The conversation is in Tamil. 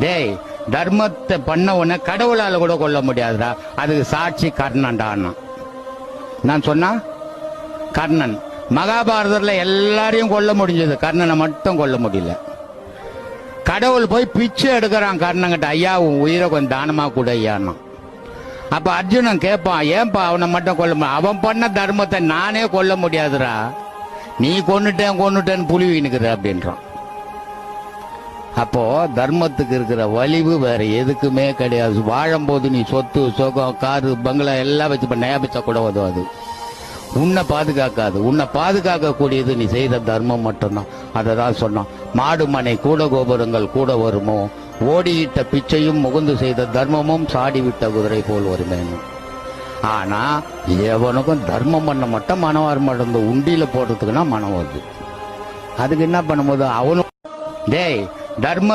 டேய் தர்மத்தை பண்ண உடனே கடவுளால் கூட கொல்ல முடியாதுடா. அதுக்கு சாட்சி கர்ணன்டான்னா. நான் சொன்னா? கர்ணன். மகாபாரதத்தில் எல்லாரையும் கொல்ல முடிஞ்சது. கர்ணனை மட்டும் கொல்ல முடியல. கடவுள் போய் பிச்சை எடுக்கிறான் கர்ணங்கிட்ட ஐயா உன் உயிரை கொஞ்சம் தானமாக கூட ஐயான்னா அப்போ அர்ஜுனன் கேட்பான் ஏன்பா அவனை மட்டும் கொல்ல முடியும் அவன் பண்ண தர்மத்தை நானே கொல்ல முடியாதுடா. நீ கொண்டுட்டேன் கொண்டுட்டேன்னு புலிவினுக்குற அப்படின்றான். அப்போ தர்மத்துக்கு இருக்கிற வலிவு வேற எதுக்குமே கிடையாது. வாழும்போது நீ சொத்து சுகம் காரு பங்களா எல்லாம் வச்சு பண்ண பிச்சை கூட உதவாது. உன்னை பாதுகாக்காது. உன்னை பாதுகாக்க கூடியது நீ செய்த தர்மம் மட்டும்தான். அதை தான் சொன்னான். மாடு மனை கூட கோபுரங்கள் கூட வருமோ? ஓடியிட்ட பிச்சையும் முகுந்து செய்த தர்மமும் சாடிவிட்ட குதிரை போல் வருமேனும் ஆனா எவனுக்கும் தர்மம் பண்ண மட்டும் மனம் வர மாட்டேங்குது உண்டியில போடுறதுக்குன்னா மனம் வருது. அதுக்கு என்ன பண்ணும்போது அவனும் டேய் தர்ம